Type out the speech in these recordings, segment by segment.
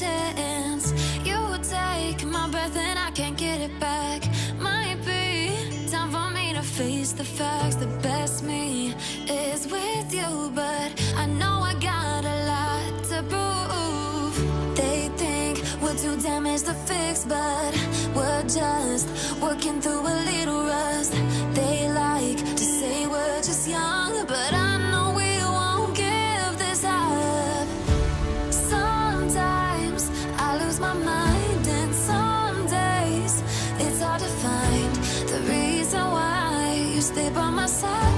chance. You take my breath and I can't get it back. Might be time for me to face the facts. The best me is with you, but I know I got a lot to prove. They think we're too damaged to fix, but we're just working through a little rust. They like to say we're just young, but I Ти по масаж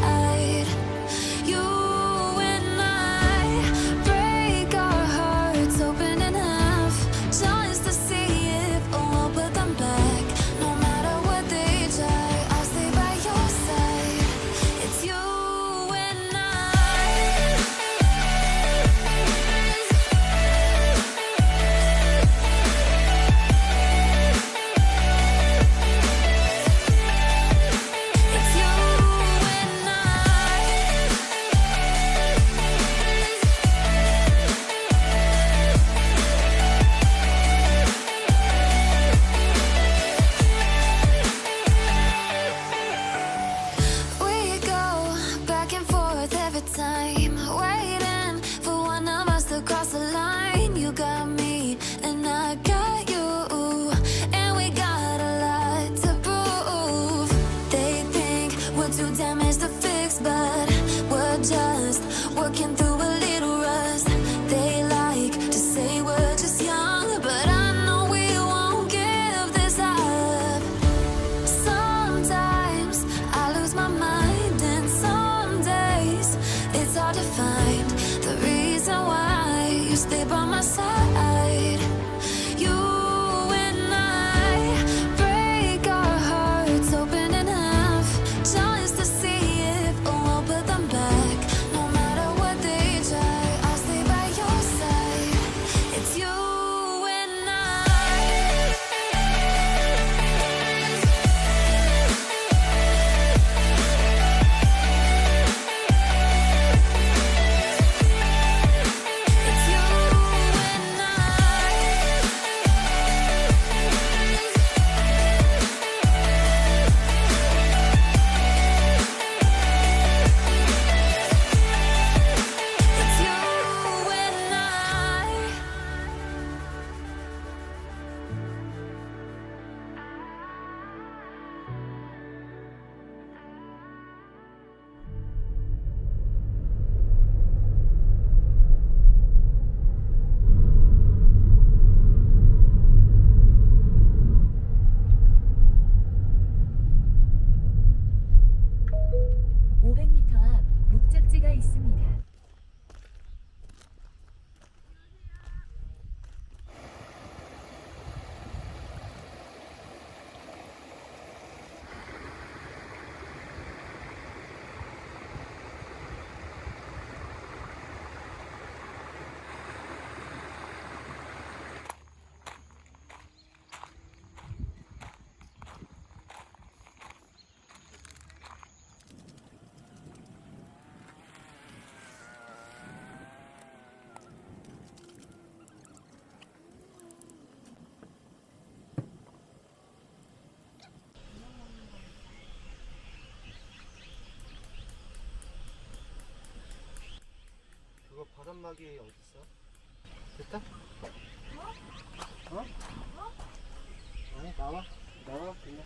바람막이 어딨어? 됐다? 어? 아니 나와 나와 그냥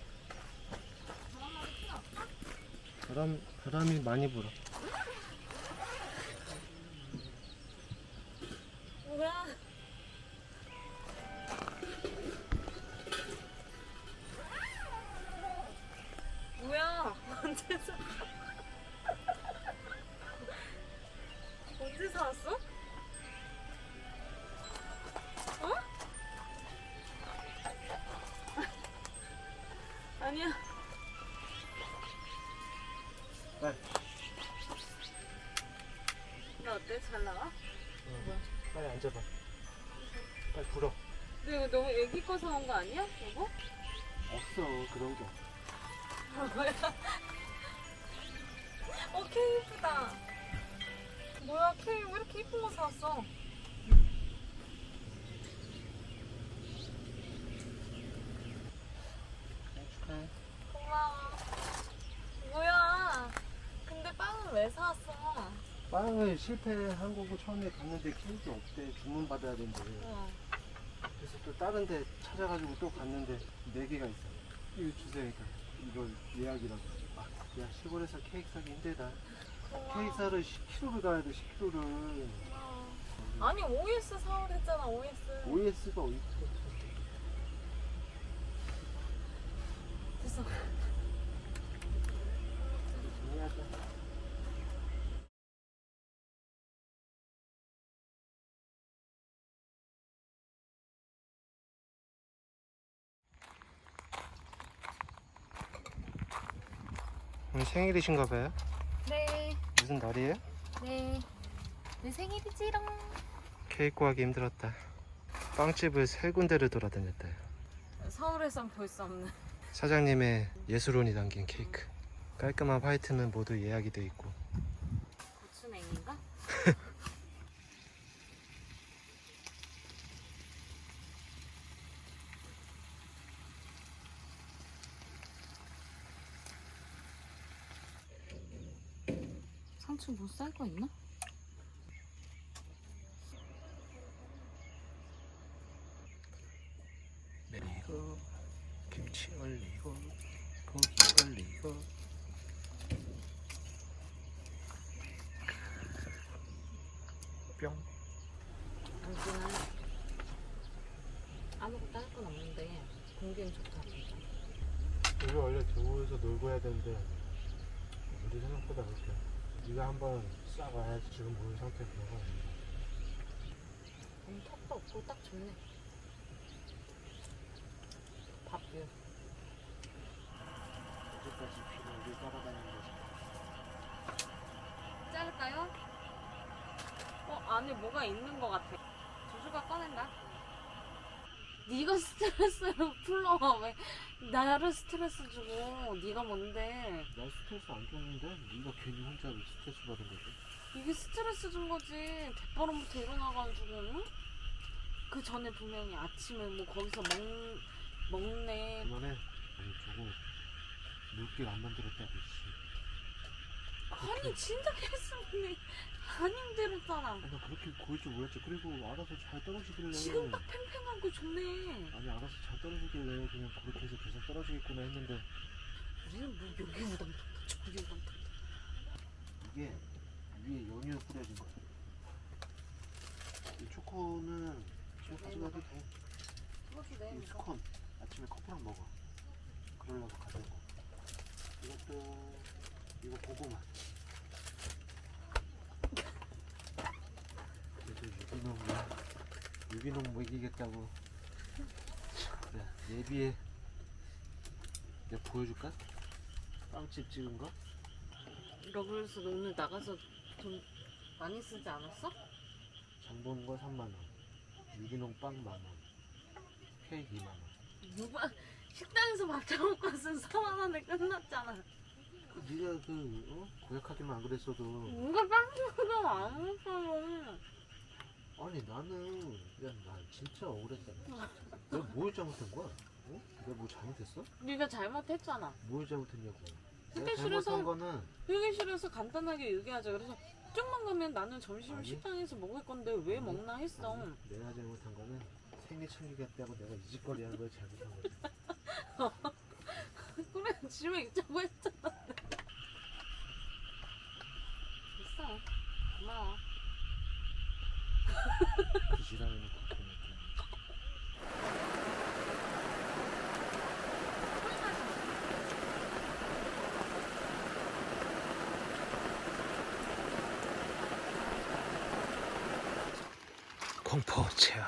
바람 바람이 많이 불어 뭐야? 뭐야? 언제 언제 사왔어? 어? 아니야. 빨리 나 어때? 잘 나와? 어, 빨리 앉아봐 빨리 불어 근데 이거 너무 애기 거 사온 거 아니야? 여보? 없어 그런 게 뭐야? 어, 개 예쁘다. 고마워. 뭐야? 근데 빵은 왜 사왔어? 빵을 실패한 거고 처음에 갔는데 케이크 없대. 주문 받아야 된대. 어. 그래서 또 다른 데 찾아가지고 또 갔는데 네 개가 있어. 이거 주세요. 그러니까 이걸 예약이라고. 아, 야 시골에서 케이크 사기 힘들다. 케이크 사러 10km를 가야 돼. 10km를. 아니 OS 사오랬잖아 OS. OS가 어디 있어? 됐어. 정리하자. 오늘 생일이신가 봐요? 네, 무슨 날이에요? 네. 내 생일이지롱. 케이크 구하기 힘들었다. 빵집을 세 군데를 돌아다녔다. 서울에선 볼 수 없는. 사장님의 예술혼이 담긴 케이크. 깔끔한 화이트는 모두 예약이 돼 있고. 고추냉인가? 상추 뭐쌀거 있나? 내리고 김치 올리고 고기 올리고 뿅. 당신은 아무것도 할 건 없는데 공기는 좋다. 우리 원래 대구에서 되는데 우리 생각보다 그렇게 네가 한번 싹 와야지 지금 보는 상태 그런 거 아니야. 음, 턱도 없고 딱 좋네. 밥뷰. 어제까지 비를 우리 따라다니는 거지. 자를까요? 어 안에 뭐가 있는 것 같아. 조주가 꺼낸다. 네가 스트레스를 풀러 왜 나를 스트레스 주고 네가 뭔데 나 스트레스 안 줬는데 네가 괜히 혼자 스트레스 받은 거지. 이게 스트레스 준 거지 대바람부터 일어나가지고 응? 그 전에 분명히 아침에 뭐 거기서 먹 먹네 그만해. 아니 저거 물길 안 만들었다고 씨. 아니 진짜 개쓰네 안 힘들었잖아 아니 나 그렇게 고일 줄 몰랐지. 그리고 알아서 잘 떨어지길래. 지금 딱 팽팽한 거 좋네 아니 알아서 잘 떨어지길래 그냥 그렇게 해서 계속 떨어지겠구나 했는데 우리는 뭐 여기 무덤 저기 무덤 이게 위에 연유 뿌려진 거야. 이 초코는 지금 가져가도 돼. 내이 스콘 아침에 커피랑 먹어. 그러려고 가져고. 이것도 이거 고구마. 그래도 유기농 먹이겠다고. 그래 예비에 내가 보여줄까? 빵집 찍은 거? 러블스 오늘 나가서 돈 많이 쓰지 않았어? 장 보는 거 3만 원. 유기농 빵 만 원. 케이크 2만 원. 누가 식당에서 밥 처먹고 왔으면 4만 원에 끝났잖아 그 네가 그 어? 고약하기만 안 그랬어도 누가 빵집으로 안 먹어요 아니 나는 야나 진짜 억울했잖아. 내가 뭘 잘못한 거야? 어? 내가 뭐 잘못했어? 네가 잘못했잖아 뭘 잘못했냐고. 내가 잘못한 싫어서- 거는 휴게실에서 간단하게 얘기하자 그래서 좀만 가면 나는 점심 아니. 식당에서 먹을 건데 왜 아니, 먹나 했어 아니, 내가 잘못한 거는 생리 챙기겠다고 내가 이 짓거리 하는 걸 잘못한 거지. 그래 집에 있자고 했잖아 됐어 고마워 부지런히 그렇게 먹고. 공포 체험.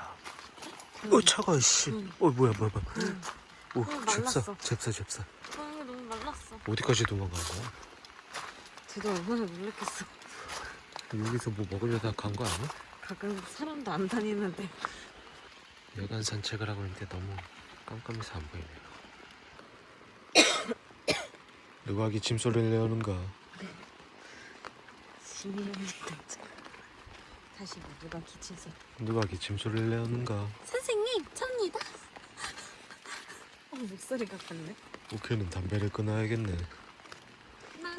어 차가 씨. 어 뭐야 뭐야 뭐야. 오 어, 잽싸 말랐어. 잽싸 잽싸. 아 너무 말랐어 어디까지 도망간 거야? 쟤도 얼마나 놀랬겠어 여기서 뭐 먹으려다 간 거 아니야? 가끔 사람도 안 다니는데 야간 산책을 하고 있는데 너무 깜깜해서 안 보이네요. 누가 기 짐소리를 내오는가? 다시 봐. 누가 기침 소리. 누가 기침 소리를 내었는가? 선생님, 접니다. 어, 목소리가 같네. 오케는 담배를 끊어야겠네. 나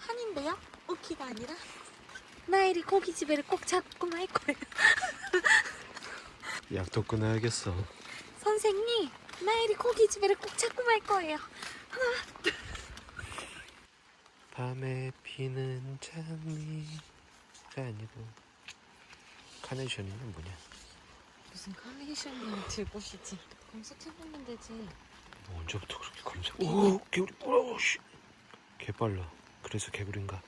한인데요? 오키가 아니라 나일이 고깃집에를 꼭 잡고 말 거예요. 약도 끊어야겠어. 선생님, 나일이 고깃집에를 꼭 잡고 말 거예요. 밤에 피는 장미가 아니고 카네이션이는 뭐냐? 무슨 카네이션이랑 들꽃이지. 검색해보면 되지. 너 언제부터 그렇게 검색? 오 개구리 뭐라고 씨. 개 빨라. 그래서 개구리인가?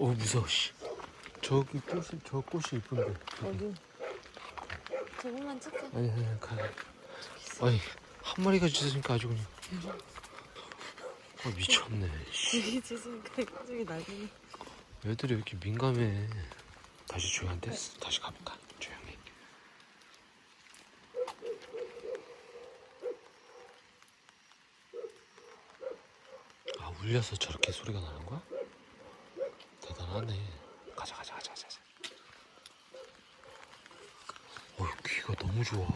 오 무서워 씨. 저기 꽃이 저 꽃이 이쁜데. 어디? 저것만 찍자. 아니 아니 가. 아니 한 마리가 짖으니까 아주 그냥. 아 미쳤네. 씨. 이게 지금 갑자기 난리네. 애들이 왜 이렇게 민감해? 다시 조용한데 다시 가볼까? 조용히. 아 울려서 저렇게 소리가 나는 거야? 대단하네. 가자 가자 가자 가자. 어 귀가 너무 좋아.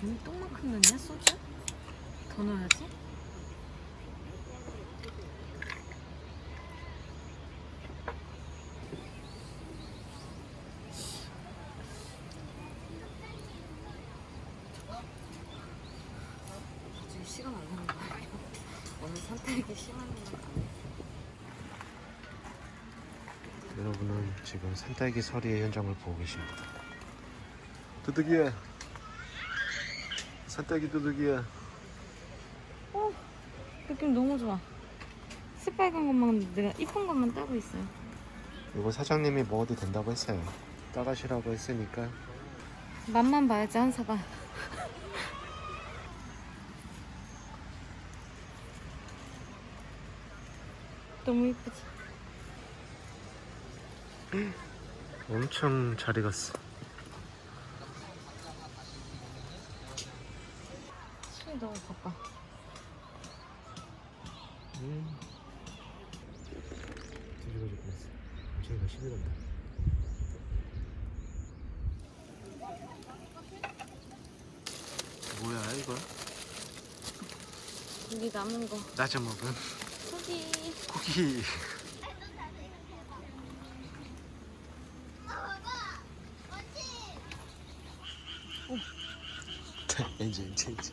김이 똥만큼 넣냐 소주? 더 넣어야지. 여러분은 지금 산딸기 서리의 현장을 보고 계십니다. 두둑이야. 산딸기 두둑이야. 느낌 너무 좋아. 새빨간 것만 내가 이쁜 것만 따고 있어요. 이거 사장님이 먹어도 된다고 했어요. 따가시라고 했으니까 맛만 봐야지 한 사발. 너무 이쁘지? 엄청 잘 익었어. 바빠. 음. 뒤집어질 뻔했어. 저희가 시비 간다. 뭐야 이거? 우리 남은 거. 낮에 먹은. 고기. 어. 이제 이제 이제.